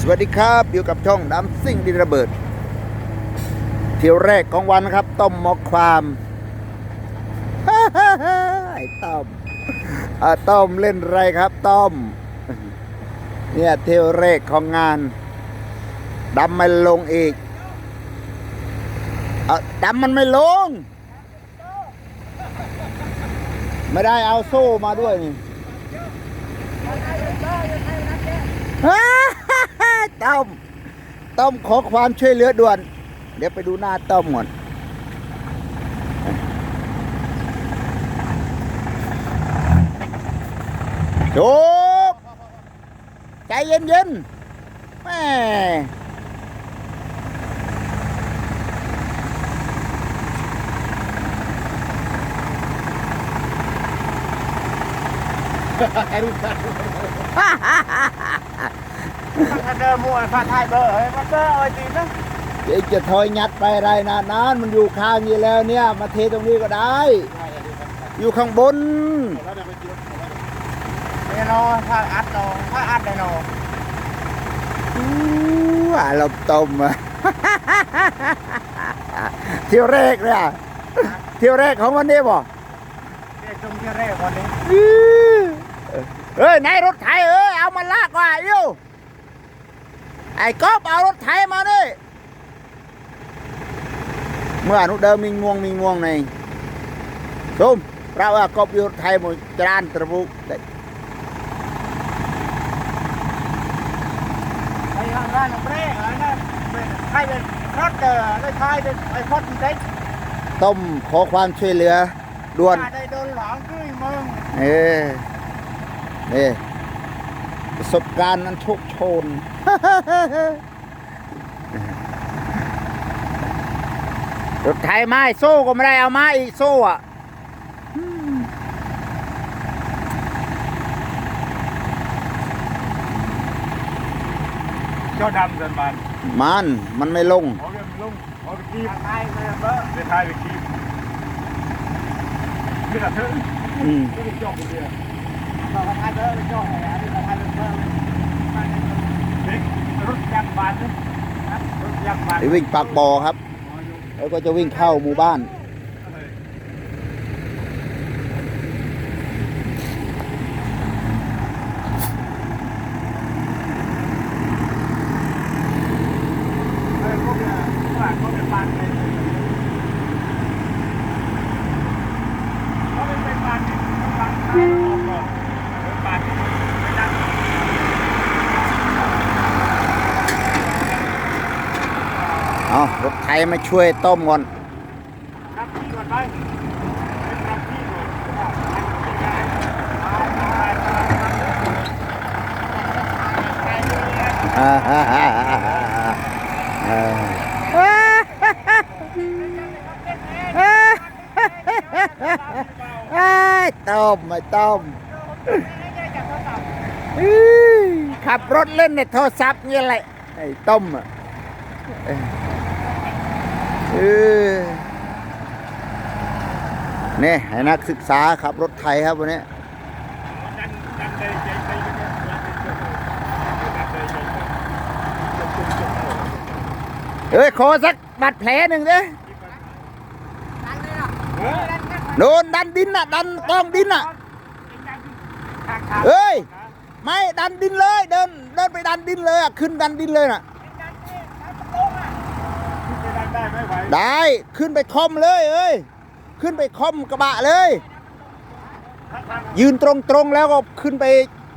สวัสดีครับอยู่กับช่องน้ำซิ่งดินระเบิด เที่ยวแรกของวันนะครับ ต้มหมกความไอ้ต้มอ่าต้มเล่นไรครับต้มเนี่ยเที่ยวแรกของงานดำไม่ลงอีกเอาดำมันไม่ลง ไม่ได้เอาโซ่มาด้วยนี่ ต้มต้มขอความช่วยเหลือด่วน เดี๋ยวไปดูหน้าต้มก่อนจบใจเย็นเย็นๆแม่ถ้า เดินมั่วฟาทยเบอร์เฮ้ยมันเบอร์เอาไว้ตีนะเดี๋ยวจะถอยยัดไปอะไรนะนานมันอยู่ข้างนี้แล้วเนี่ย มาเทตรงนี้ก็ได้ อยู่ข้างบนเนี่ยนาถ้าอัดเนาถ้าอัดได้เนาะอู้ว่าเราต้มอะเที่ยวแรกเลยอะเที่ยวแรกของวันนี้บ่เรียกจงที่ยวเร่คนนี้เฮ้ยนายรถไถเอ้ยเอามาลากว่าอิ้ว ไอ้ก๊อฟเอารถไถมาดิเมื่ออนุเดิมมีงวงมีงวงในส้มเราว่ากบอยู่รถไถหมดจานตระบุได้ไอ้ข้างด้านเร่อะไรนะใครเป็นรถเดอได้ใครเป็นไอ้พอดเด็กต้มขอความช่วยเหลือด่วนได้โดนหลองคือมึงเออนี่ประสบการณ์นั้นโชคโชน รถไถไม้โซ่ก็ไม่ได้เอามาอีกโซ่อะเจ้าดำเดินบานมันมันไม่ลงเขาเรียกลุงเขาไปกีบใครเป็นเบอร์ไปทายไปกีบไม่ตัดเถอะอืมไม่ได้จบคนเดียวบอกว่าใครเบอร์เป็นเจ้าไหนอันนี้ใครเป็นเบอร์เด็ก รถยักษ์บานนะรถยักษ์บานวิ่งปากบอครับ แล้วก็จะวิ่งเข้าหมู่บ้าน เออพวกเนี่ยว่าเขาเป็นบานเลยเขาเป็นเป็นบานเนี่ยเขาบานขายออกก่อนเป็นบานไม่ได้ เอารถไถมาช่วยต้มก่อนรับที่ก่อนไปรับที่ก่อนอ่าฮ่าฮ่าฮ่าฮ่าเอ้ยต้มไม่ต้มขับรถเล่นในโทรศัพท์นี่แหละไอ้ต้มอะ เออนี่ให้นักศึกษาขับรถไทยครับวันนี้เลยใจใจไปเนี่ยดันเลยใจใจเอ้ยขอสักบาดแผลหนึ่งเด้อโดนดันดินน่ะ ดันกองดินน่ะ เอ้ย ไม่ดันดินเลย เดินเดินไปดันดินเลยอะ ขึ้นดันดินเลยน่ะดัน ได้ขึ้นไปคอมเลยเอ้ยขึ้นไปคอมกระบะเลย ยืนตรงตรงๆแล้วก็ขึ้นไป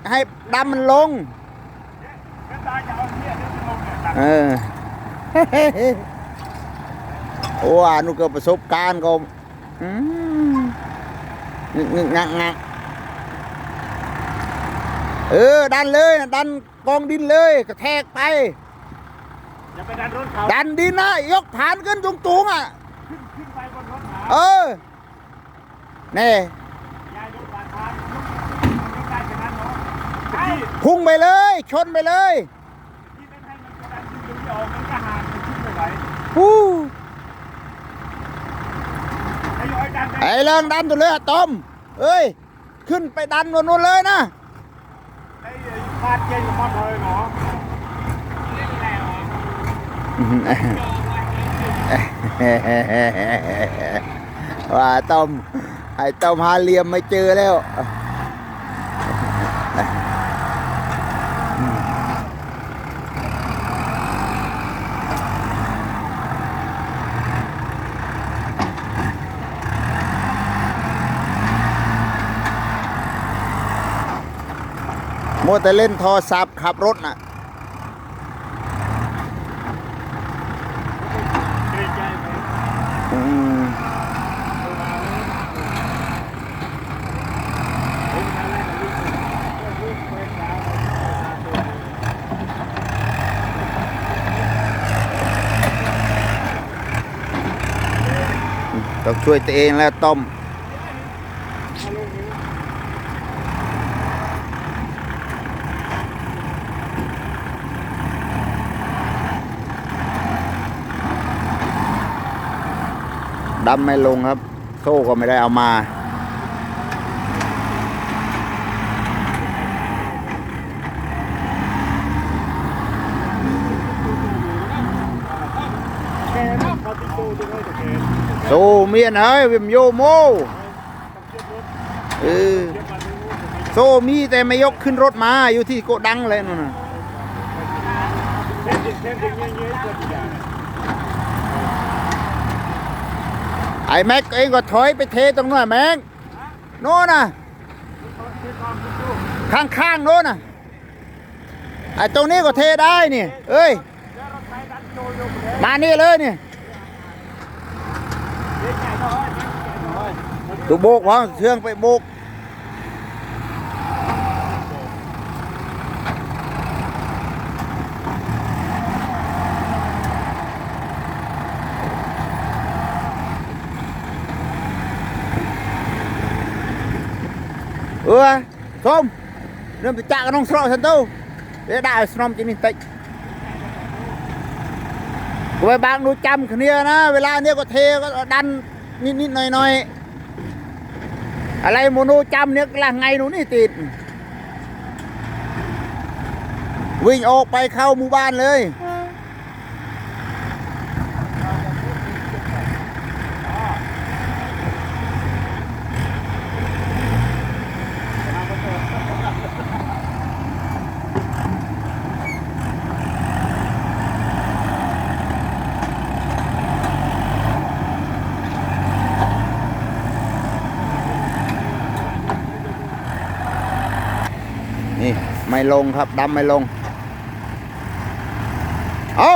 ให้ดำมันลงเอาเนี่ยเดี๋ยวจะลงเออโอ้อานุก็ประสบการณ์ก็อืมงึกงึกงักงักเออ ดันเลย ดันกองดินเลย กระแทกไป อย่าไปดันรถเขาดันดินนะ ยกฐานขึ้นสูงๆอะ ขึ้นไปบนรถเขาเออแน่ยายยกหลังคานยกได้แค่นั้นเนาะที่พุ่งไปเลย ชนไปเลยที่ไม่ให้มันกระดันขึ้นตรงนี้ออกมันก็ห่างมันขึ้นไม่ไหวฮู้ไอ้ย้อยดันไอ้เรื่องดันตัวเลยอะต้มเอ้ย ขึ้นไปดันบนนู้นเลยนะไอ้พาดเกยอยู่พอดเลยเนาะ ว่าต้มไอ้ต้มหาเหลี่ยมไม่เจอแล้วมัวแต่เล่นโทรศัพท์ขับรถน่ะ เกรงใจไหม อืม ผมทำอะไรกับลูกลูกเป็นสาวตัว ต้องช่วยตัวเองแล้วต้มดำไม่ลงครับ โซ่ก็ไม่ได้เอามา แกนะพอติดตัวตัวเลยแต่แก โซ่เมียนเฮ้ยวิมโยโมเออโซ่มีแต่ไม่ยกขึ้นรถมาอยู่ที่โกดังเลยนู่นน่ะไอ้แม็กเองก็ถอยไปเทตรงนู้นแม็กโน่นน่ะข้างๆโน่นน่ะไอ้ตรงนี้ก็เทได้นี่เอ้ยมานี่เลยนี่ เด็กใหญ่น้อยเด็กใหญ่น้อยตัวโบกวางเชือง ไปโบกเออส้มเริ่มจะจักกับน้องสระฉันตู้เดี๋ยวได้บางดูจำคเนี้ยนะ เวลาเนี้ยก็เทก็ดันนิดๆหน่อยๆ อะไรโมโนจำเนี้ยละไงหนูนี่ติด วิ่งออกไปเข้าหมู่บ้านเลย นี่ไม่ลงครับดำไม่ลง เอา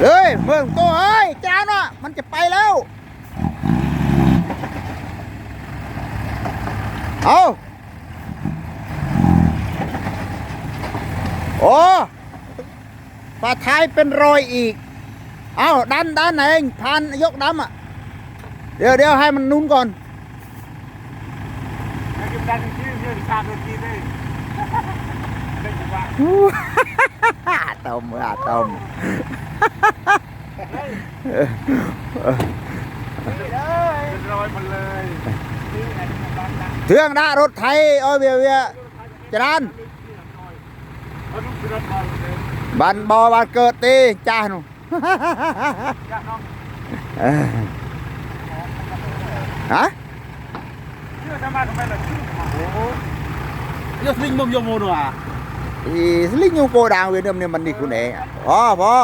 เฮ้ยเมืองโตเฮ้ยจ้าเนาะมันจะไปแล้ว เอาโอ้ปลาท้ายเป็นรอยอีก เอาดันดันไหนเองพานยกดำอะ เดี๋ยวเดี๋ยวให้มันนุ่นก่อนแล้วก็ดันชื่อเรื่องชาติกินเล ยได้จังหวะต้มอะต้มเป็นรอยมันเลยนี่ไงบ้านดังเทืองดารถไทยอ้อยเวียเวียจรานเขาต้องขึ้นรถมาเลยบันบอบันเกิดตีจ้าหนูญาติน้องเออฮะเชื่อจะมาทำไมล่ะชื่อโอ้โหยศลิงมุมยมูนัวอีสลิงยูโกดังเวียนเดิมเนี่ยมันดีคุณเองอะพอพอ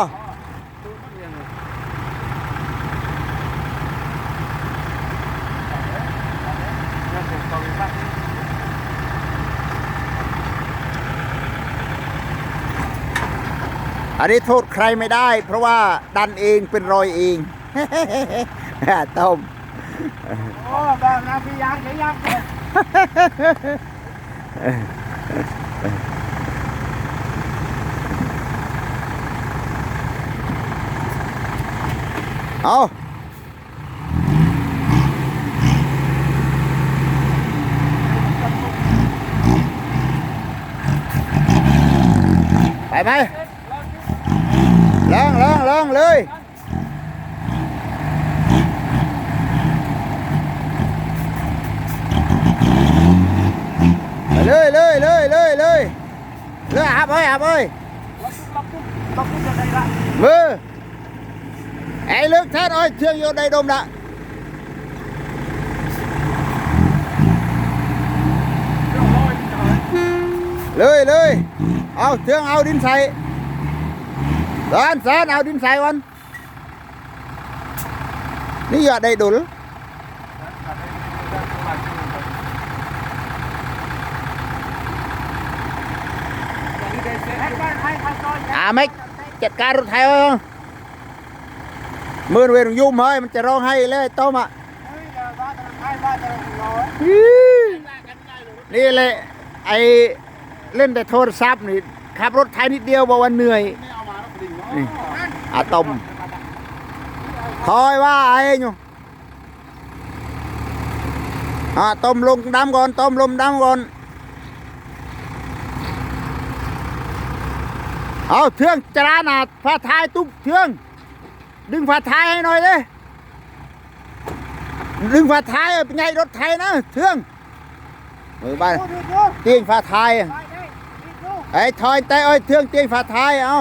อันนี้โทษใครไม่ได้ เพราะว่าดันเองเป็นรอยเองต้ม โอ้แบบนะพี่ยังยังยังเอาไปไหมลองลองลองเลย เลยเลยเลยเลยเลยเลยอาบเอ้ยอาบเอ้ยมือไอ้ลึกแท้เอ้ยเชื่องอยู่ในดมละเลยเลยเอาเทืองเอาดินใส่ด้านแสนเอาดินใส่วันนี่อย่าได้ดุล อาไม่จัดการรถไถไว้เมือเวรยุ่มเฮ้ยมันจะร้องให้เลยต้มอะเฮ้ยเดี๋ยวบ้านจะให้บ้านจะร้อยนี่แหละไอเล่นแต่โทรศัพท์นี่ขับรถไทยนิดเดียวบอกว่าเหนื่อยอามาแล้วปดิ่งเนาะนี่อาตมคอยว่าไอ้อยู่อ่าต้มลงดำก่อนต้มลมดำก่อน เอาเทืองจราหนาฟ้าท้ายตุ๊บเทือง ดึงฟ้าท้ายให้หน่อยเลยดึงฟ้าท้ายเป็นไงรถไทยนะเทืองมือบ้านเตียงฟ้าท้ายไอ้ถอยแต่อ้ยเทืองเตียงฟ้าท้ายเอา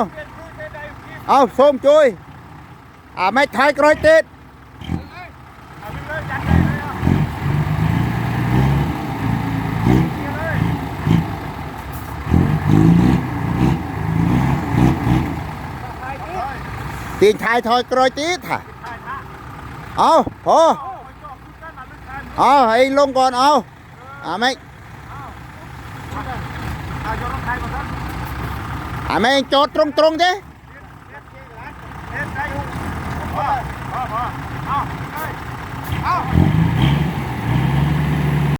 เอาส้มจุยอ่าไม่ท้ายกรอยติด เอาไปเลยจัดเลยเลยเอาเอาเลย ไปดิ ตีนชายถอยกรอยตีดค่ะใช่ฮะเอาพอโอ้ยจอาลึกกันเอาให้ลงก่อนเอาอาไม่เอาไทยก่อนครับอ่าไม่จอดตรงตรงๆดิเอ็ด